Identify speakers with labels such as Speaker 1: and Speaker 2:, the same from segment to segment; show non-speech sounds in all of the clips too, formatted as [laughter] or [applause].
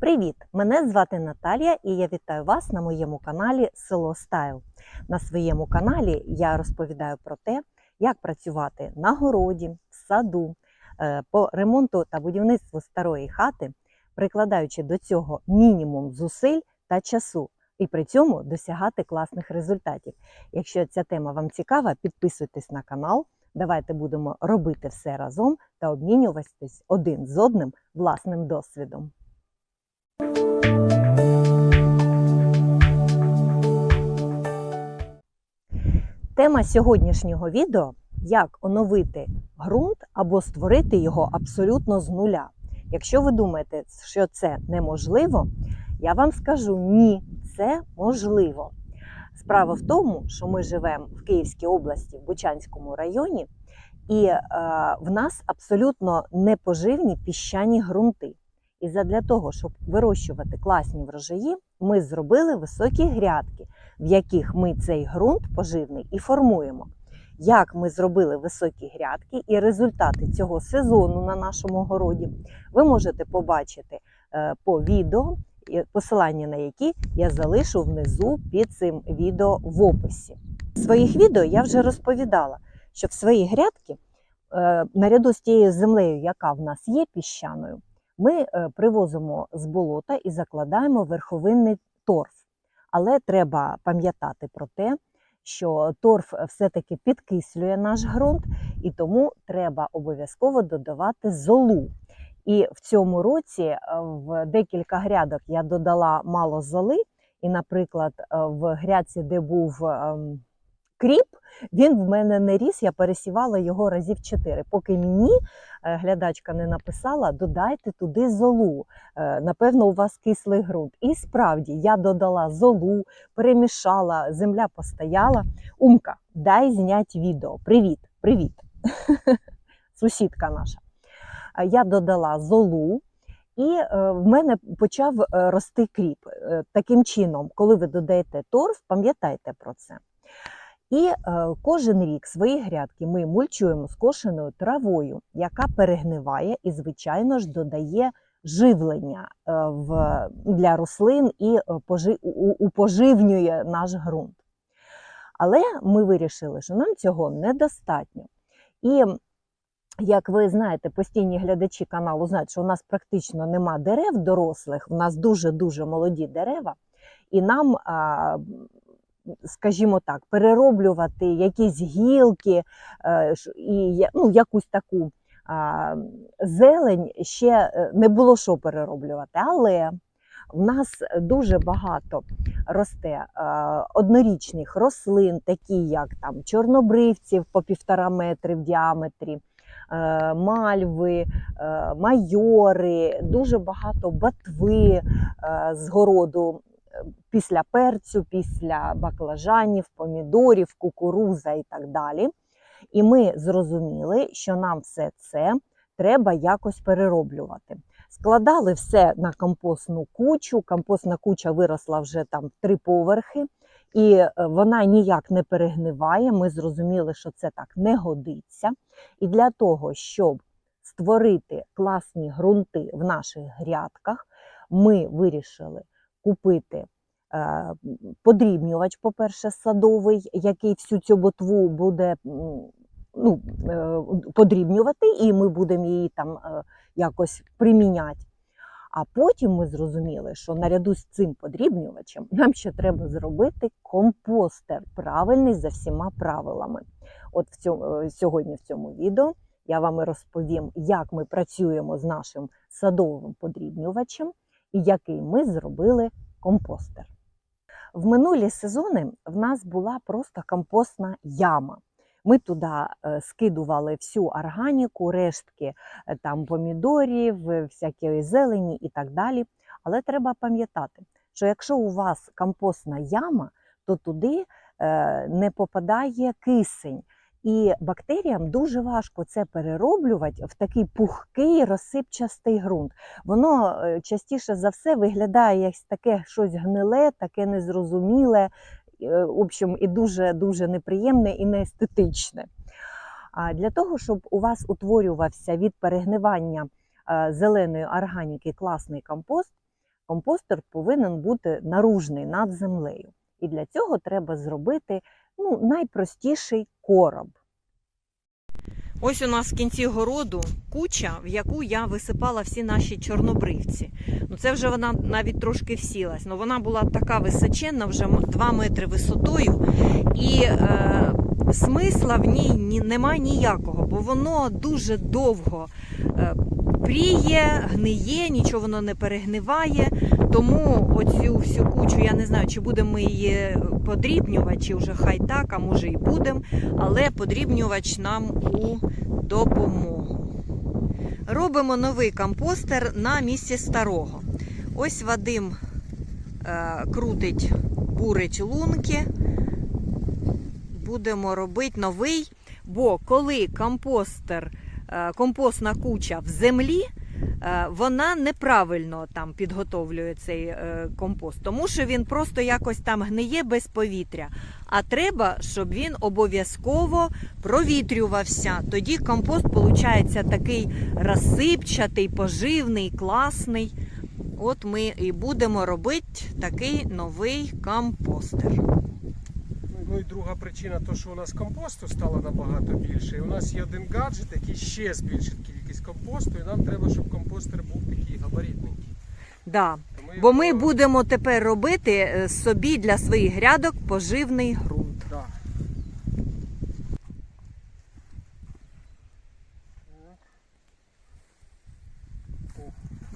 Speaker 1: Привіт! Мене звати Наталія і я вітаю вас на моєму каналі Село Стайл. На своєму каналі я розповідаю про те, як працювати на городі, в саду, е, по ремонту та будівництву старої хати, прикладаючи до цього мінімум зусиль та часу, і при цьому досягати класних результатів. Якщо ця тема вам цікава, підписуйтесь на канал. Давайте будемо робити все разом та обмінюватись один з одним власним досвідом. Тема сьогоднішнього відео як оновити ґрунт або створити його абсолютно з нуля. Якщо ви думаєте, що це неможливо, я вам скажу ні, це можливо. Справа в тому, що ми живемо в Київській області, в Бучанському районі, і е, в нас абсолютно непоживні піщані ґрунти. І задля того, щоб вирощувати класні врожаї, ми зробили високі грядки, в яких ми цей ґрунт поживний і формуємо. Як ми зробили високі грядки і результати цього сезону на нашому городі, ви можете побачити е, по відео, посилання на які я залишу внизу під цим відео в описі. В своїх відео я вже розповідала, що в свої грядки, е, наряду з тією землею, яка в нас є піщаною, ми е, привозимо з болота і закладаємо верховинний торф. Але треба пам'ятати про те, що торф все-таки підкислює наш ґрунт, і тому треба обов'язково додавати золу. І в цьому році е, в декілька грядок я додала мало золи. І, наприклад, е, в грядці, де був ем, кріп, він в мене не ріс, я пересівала його разів чотири. Поки мені е, глядачка не написала, додайте туди золу. Е, Напевно, у вас кислий ґрунт. І справді я додала золу, перемішала, земля постояла. Умка, дай знять відео. Привіт, привіт. [laughs] Сусідка наша. Е, Я додала золу. І в мене почав рости кріп. Таким чином, коли ви додаєте торф, пам'ятайте про це. І е, кожен рік свої грядки ми мульчуємо скошеною травою, яка перегниває і, звичайно ж, додає живлення е, для рослин і е, упоживнює наш ґрунт. Але ми вирішили, що нам цього недостатньо. І як ви знаєте, постійні глядачі каналу знають, що у нас практично нема дерев дорослих, у нас дуже-дуже молоді дерева, і нам, скажімо так, перероблювати якісь гілки е, і ну, якусь таку зелень ще е, не було що перероблювати. Але в нас дуже багато росте однорічних рослин, такі як там чорнобривців по півтора метри в діаметрі е, мальви, майори, дуже багато ботви е, з городу після перцю, після баклажанів, помідорів, кукуруза і так далі. І ми зрозуміли, що нам все це треба якось перероблювати. Складали все на компостну кучу. Компостна куча виросла вже там три поверхи, і е, вона ніяк не перегниває. Ми зрозуміли, що це так не годиться. І для того, щоб створити класні ґрунти в наших грядках, ми вирішили купити е, подрібнювач, по-перше, садовий, який всю цю ботву буде ну, е, подрібнювати, і ми будемо її там е, якось приміняти. А потім ми зрозуміли, що наряду з цим подрібнювачем нам ще треба зробити компостер, правильний за всіма правилами. От в цьому, сьогодні в цьому відео я вам розповім, як ми працюємо з нашим садовим подрібнювачем який ми зробили компостер. В минулі сезони в нас була просто компостна яма. Ми туди е, скидували всю органіку, рештки е, там помідорів, е, всякої зелені і так далі. Але треба пам'ятати, що якщо у вас компостна яма, то туди не попадає кисень. І бактеріям дуже важко це перероблювати в такий пухкий розсипчастий ґрунт. Воно е, частіше за все виглядає як таке щось гниле, таке незрозуміле, е, в общем, і дуже дуже неприємне і неестетичне. А для того, щоб у вас утворювався від перегнивання е, зеленої органіки класний компост, компостер повинен бути наружний над землею. І для цього треба зробити ну, найпростіший короб. Ось у нас в кінці городу куча, в яку я висипала всі наші чорнобривці. Ну це вже вона навіть трошки всілась. Ну вона була така височенна, вже 2 метри висотою, і е, смисла в ній ні, нема ніякого, бо воно дуже довго е, пріє, гниє, нічого воно не перегниває. Тому оцю всю кучу, я не знаю, чи будемо ми її подрібнювати, чи вже хай так, а може і будемо, але подрібнювач нам у допомогу. Робимо новий компостер на місці старого. Ось Вадим е, крутить, бурить лунки. Будемо робити новий, бо коли компостер, компостна куча в землі, е, вона неправильно там підготовлює цей е, компост, тому що він просто якось там гниє без повітря. А треба, щоб він обов'язково провітрювався. Тоді компост виходить такий розсипчатий, поживний, класний. От ми і будемо робити такий новий компостер.
Speaker 2: Ну і друга причина, то що у нас компосту стало набагато більше. І у нас є один гаджет, який ще збільшить кількість компосту, і нам треба, щоб компостер був такий габаритненький.
Speaker 1: Да.
Speaker 2: Тому
Speaker 1: Бо ми
Speaker 2: його-
Speaker 1: будемо тепер робити е, собі для своїх грядок поживний ґрунт.
Speaker 2: Да.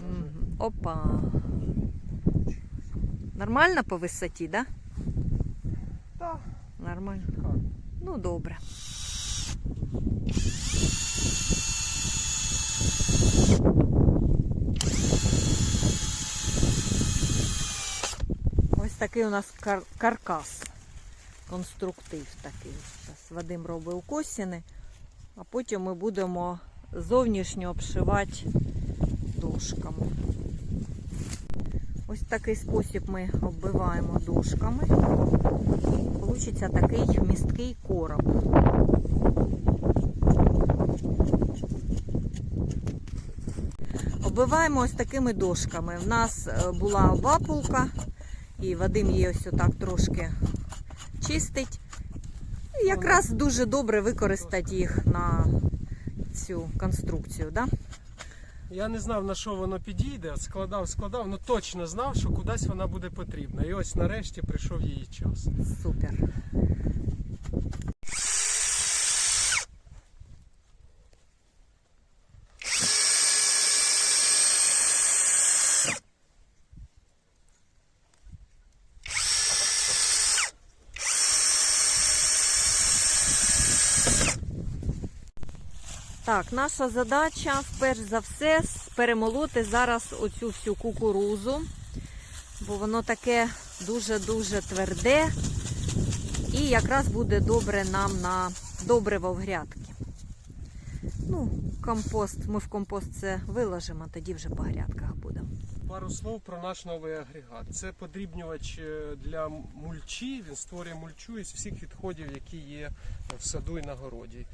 Speaker 1: Мгм. Опа. Нормально по висоті, да? Нормально. Ну, добре. Ось такий у нас кар- каркас. Конструктив такий. Зараз Вадим робив косіни, а потім ми будемо зовнішньо обшивати дошками. Ось такий спосіб ми оббиваємо дошками. Получиться такий місткий короб. Оббиваємо ось такими дошками. У нас е, була вапулка, і Вадим її ось отак трошки чистить. І якраз дуже добре використати їх на цю конструкцію. Да?
Speaker 2: Я не знав на що воно підійде, складав, складав, але точно знав, що кудись вона буде потрібна. І ось нарешті прийшов її час.
Speaker 1: Супер. Так, наша задача перш за все перемолоти зараз оцю всю кукурузу, бо воно таке дуже-дуже тверде і якраз буде добре нам на добриво в грядки. Ну, компост, ми в компост це виложимо, тоді вже по грядках будемо.
Speaker 2: Пару слов про наш новий агрегат. Це подрібнювач е, для мульчі. Він створює мульчу із всіх відходів, які є в саду і на городі.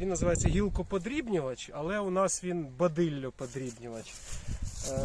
Speaker 2: Він називається гілкоподрібнювач, але у нас він бадиллоподрібнювач. Е,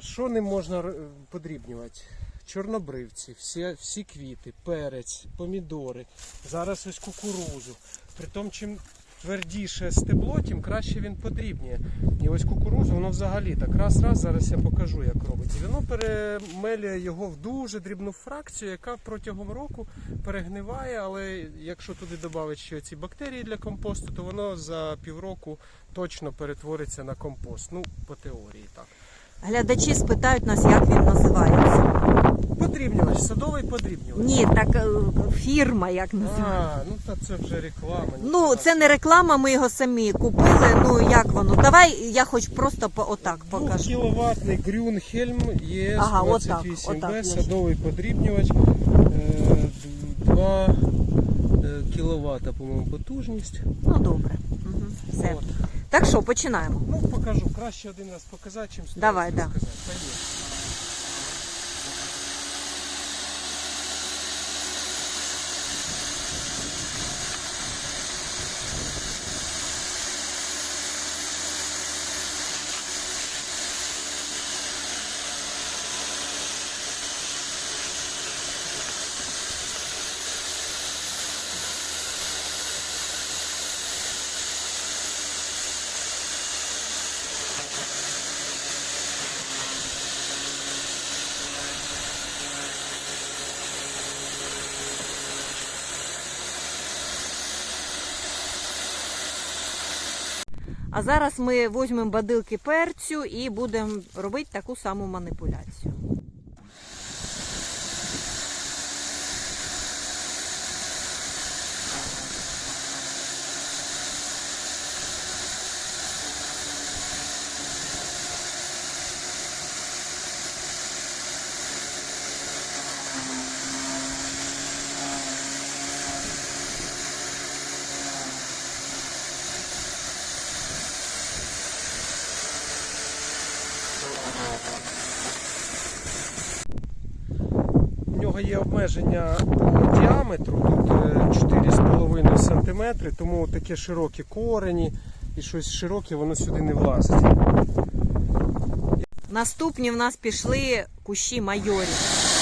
Speaker 2: Що ним можна подрібнювати? Чорнобривці, всі, всі квіти, перець, помідори, зараз ось кукурузу. Притом, чим твердіше стебло, тим краще він подрібнює. І ось кукурузу, воно взагалі так раз-раз, зараз я покажу, як робить. І воно перемелює його в дуже дрібну фракцію, яка протягом року перегниває, але якщо туди додати ще ці бактерії для компосту, то воно за півроку точно перетвориться на компост. Ну, по теорії так.
Speaker 1: Глядачі спитають нас, як він називається.
Speaker 2: Подрібнювач, садовий подрібнювач.
Speaker 1: Ні, так е, фірма як називається.
Speaker 2: А, ну та це вже реклама.
Speaker 1: Ну, це не реклама, ми його самі купили. Ну як воно? Давай я хоч просто по отак покажу.
Speaker 2: кіловатний Грюнхельм ЄС
Speaker 1: Ага,
Speaker 2: 28
Speaker 1: отак,
Speaker 2: б садовий подрібнювач. 2 кВт, по-моєму, потужність.
Speaker 1: Ну добре. Угу. Все.
Speaker 2: От.
Speaker 1: Так що, починаємо.
Speaker 2: Ну, покажу. Краще один раз показати, чим сто
Speaker 1: Давай,
Speaker 2: разів
Speaker 1: да.
Speaker 2: Поїхали.
Speaker 1: А зараз ми візьмемо бадилки перцю і будемо робити таку саму маніпуляцію.
Speaker 2: У нього є обмеження по діаметру, тут е, 4,5 см, тому таке широкі корені і щось широке, воно сюди не влазить.
Speaker 1: Наступні в нас пішли кущі майорів.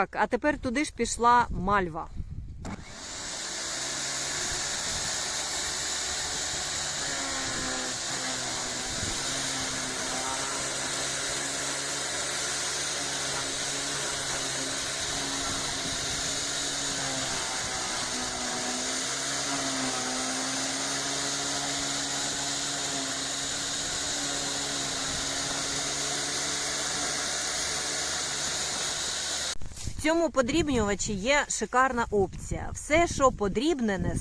Speaker 1: Так, а тепер туди ж пішла мальва. В цьому подрібнювачі є шикарна опція. Все, що подрібнене,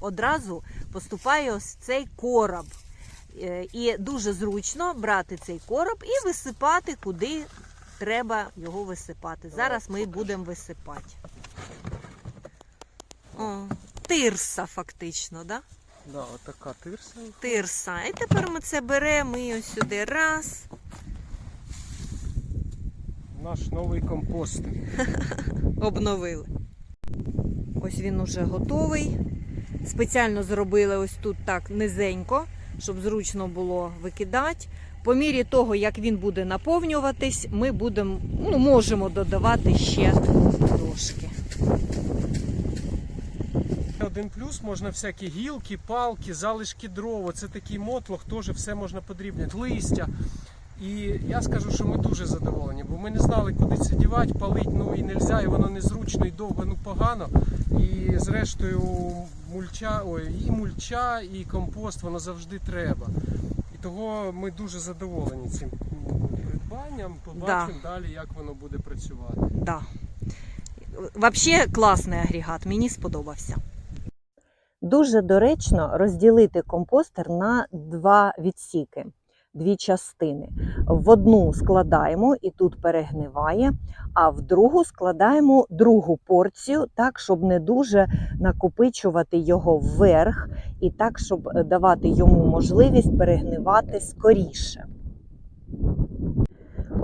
Speaker 1: одразу поступає ось в цей короб. Е, І дуже зручно брати цей короб і висипати, куди треба його висипати. Зараз ми будемо висипати. О, тирса, фактично, да?
Speaker 2: Да, отака тирса.
Speaker 1: Тирса. І тепер ми це беремо і ось сюди раз.
Speaker 2: Наш новий компостер. [laughs]
Speaker 1: обновили. Ось він уже готовий. Спеціально зробили ось тут так низенько, щоб зручно було викидати. По мірі того, як він буде наповнюватись, ми будемо, ну, можемо додавати ще трошки.
Speaker 2: Один плюс можна всякі гілки, палки, залишки дров. Це такий мотлох, теж все можна подрібняти, листя. І я скажу, що ми дуже задоволені, бо ми не знали, куди це дівати, палить, ну і не можна, і воно незручно, і довго, ну погано. І зрештою мульча, ой, і мульча, і компост воно завжди треба. І того ми дуже задоволені цим придбанням. Побачимо далі, як воно буде працювати.
Speaker 1: Да. Взагалі класний агрегат, мені сподобався. Дуже доречно розділити компостер на два відсіки, дві частини. В одну складаємо і тут перегниває, а в другу складаємо другу порцію, так, щоб не дуже накопичувати його вверх, і так, щоб давати йому можливість перегнивати скоріше.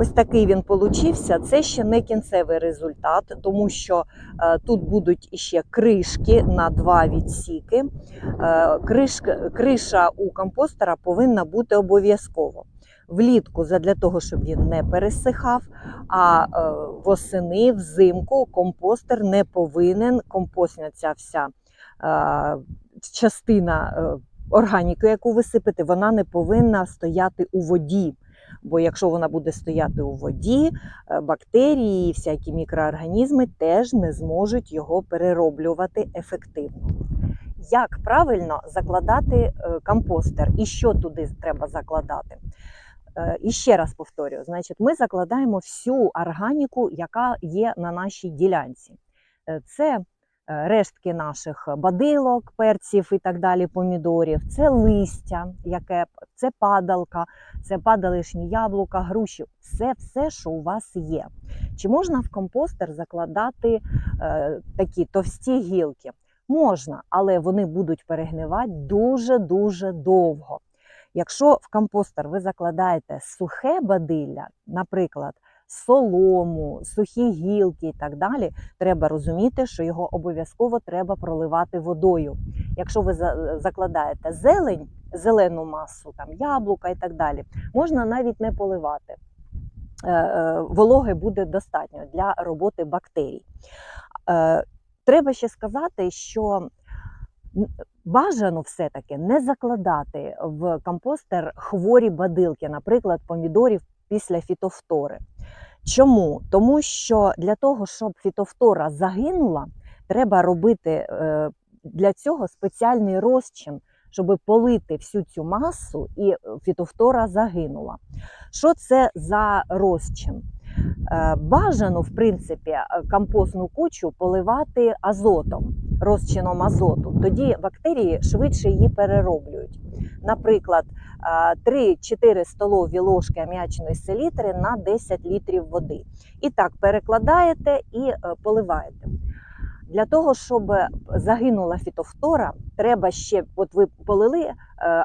Speaker 1: Ось такий він получився. Це ще не кінцевий результат, тому що е, тут будуть іще кришки на два відсіки. Е, кришка, криша у компостера повинна бути обов'язково. Влітку для того, щоб він не пересихав, а е, восени, взимку компостер не повинен, компостна ця вся частина органіки, яку ви сипете, вона не повинна стояти у воді. Бо якщо вона буде стояти у воді, е, бактерії і всякі мікроорганізми теж не зможуть його перероблювати ефективно. Як правильно закладати е, компостер і що туди треба закладати? Е, І ще раз повторюю: значить, ми закладаємо всю органіку, яка є на нашій ділянці. Це рештки наших бадилок, перців і так далі, помідорів, це листя, яке це падалка, це падалишні яблука, груші, все, все, що у вас є. Чи можна в компостер закладати е, такі товсті гілки? Можна, але вони будуть перегнивати дуже-дуже довго. Якщо в компостер ви закладаєте сухе бадилля, наприклад, солому, сухі гілки і так далі, треба розуміти, що його обов'язково треба проливати водою. Якщо ви закладаєте зелень, зелену масу, там яблука і так далі, можна навіть не поливати. Е, е, Вологи буде достатньо для роботи бактерій. Е, Треба ще сказати, що Бажано все-таки не закладати в компостер хворі бадилки, наприклад, помідорів після фітофтори. Чому? Тому що для того, щоб фітофтора загинула, треба робити е, для цього спеціальний розчин, щоб полити всю цю масу і фітофтора загинула. Що це за розчин? Е, Бажано, в принципі, е, компостну кучу поливати азотом, розчином азоту. Тоді бактерії швидше її перероблюють. Наприклад, е, 3-4 столові ложки аміачної селітри на 10 літрів води. І так перекладаєте і е, поливаєте. Для того, щоб загинула фітофтора, треба ще, от ви полили е,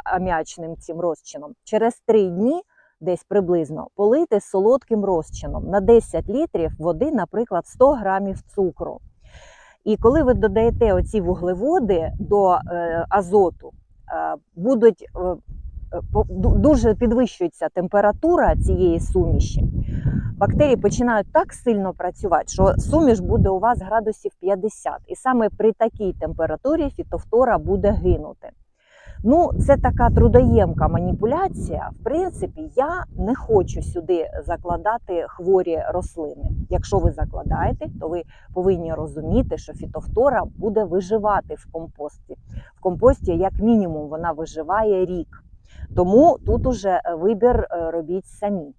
Speaker 1: аміачним цим розчином, через 3 дні десь приблизно полити солодким розчином на 10 літрів води, наприклад, 100 грамів цукру. І коли ви додаєте оці вуглеводи до е, азоту, е, будуть е, дуже підвищується температура цієї суміші. Бактерії починають так сильно працювати, що суміш буде у вас градусів 50. І саме при такій температурі фітофтора буде гинути. Ну, це така трудоємка маніпуляція. В принципі, я не хочу сюди закладати хворі рослини. Якщо ви закладаєте, то ви повинні розуміти, що фітофтора буде виживати в компості. В компості, як мінімум, вона виживає рік. Тому тут уже вибір е, робіть самі.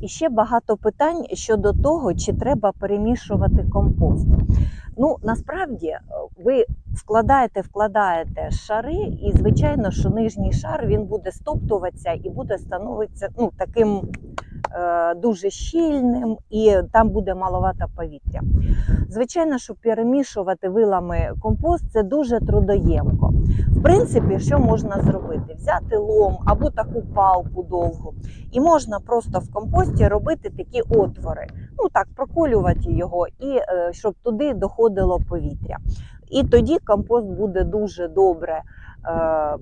Speaker 1: І ще багато питань щодо того, чи треба перемішувати компост. Ну, насправді, е, ви вкладаєте, вкладаєте шари, і звичайно, що нижній шар він буде стоптуватися і буде становитися ну, таким дуже щільним, і там буде маловато повітря. Звичайно, що перемішувати вилами компост це дуже трудоємко. В принципі, що можна зробити? Взяти лом або таку палку довгу, і можна просто в компості робити такі отвори. Ну так, проколювати його, і е, щоб туди доходило повітря. І тоді компост буде дуже добре е,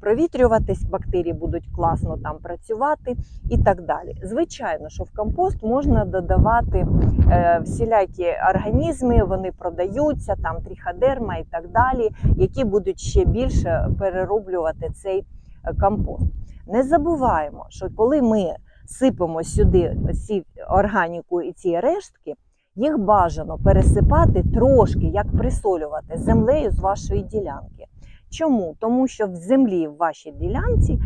Speaker 1: провітрюватись, бактерії будуть класно там працювати і так далі. Звичайно, що в компост можна додавати е, всілякі організми, вони продаються, там тріходерма і так далі, які будуть ще більше перероблювати цей е, компост. Не забуваємо, що коли ми сипемо сюди ці органіку і ці рештки, їх бажано пересипати трошки, як присолювати землею з вашої ділянки. Чому? Тому що в землі в вашій ділянці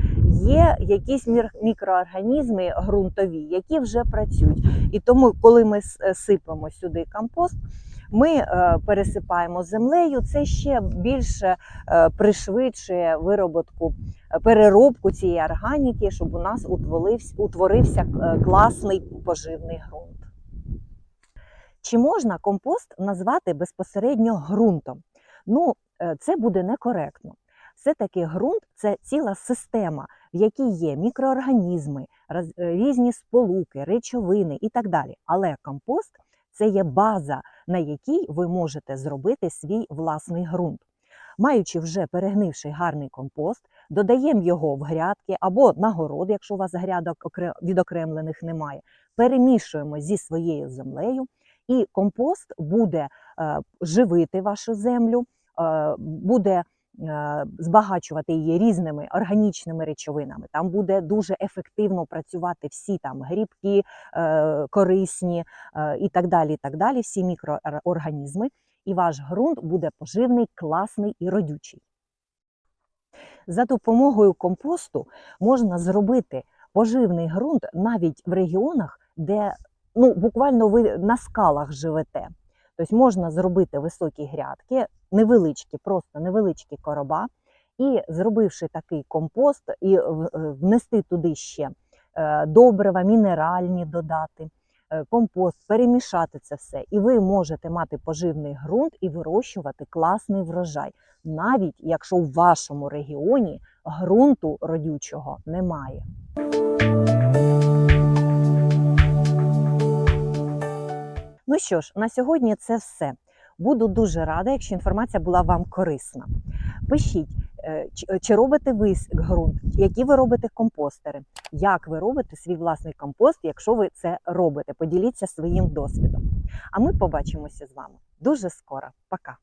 Speaker 1: є якісь мікроорганізми ґрунтові, які вже працюють. І тому, коли ми е, сипемо сюди компост, ми е, пересипаємо землею, це ще більше е, пришвидшує вироботку, е, переробку цієї органіки, щоб у нас утворився, утворився класний поживний ґрунт. Чи можна компост назвати безпосередньо ґрунтом? Ну, це буде некоректно. Все-таки ґрунт це ціла система, в якій є мікроорганізми, е, різні сполуки, речовини і так далі. Але компост це є база, на якій ви можете зробити свій власний ґрунт. Маючи вже перегнивший гарний компост, додаємо його в грядки або на город, якщо у вас грядок відокремлених немає, перемішуємо зі своєю землею, і компост буде е, живити вашу землю, е, буде е, збагачувати її різними органічними речовинами. Там буде дуже ефективно працювати всі там грибки, е, корисні е, і так далі. І так далі, всі мікроорганізми, і ваш ґрунт буде поживний, класний і родючий. За допомогою компосту можна зробити поживний ґрунт навіть в регіонах, де ну, буквально ви на скалах живете. Тобто можна зробити високі грядки, невеличкі, просто невеличкі короба, і зробивши такий компост, і е, внести туди ще е, добрива, мінеральні додати, е, компост, перемішати це все. І ви можете мати поживний ґрунт і вирощувати класний врожай, навіть якщо в вашому регіоні ґрунту родючого немає. Ну що ж, на сьогодні це все. Буду дуже рада, якщо інформація була вам корисна. Пишіть, е, чи- чи робите ви ґрунт, які ви робите компостери, як ви робите свій власний компост, якщо ви це робите. Поділіться своїм досвідом. А ми побачимося з вами дуже скоро. Пока!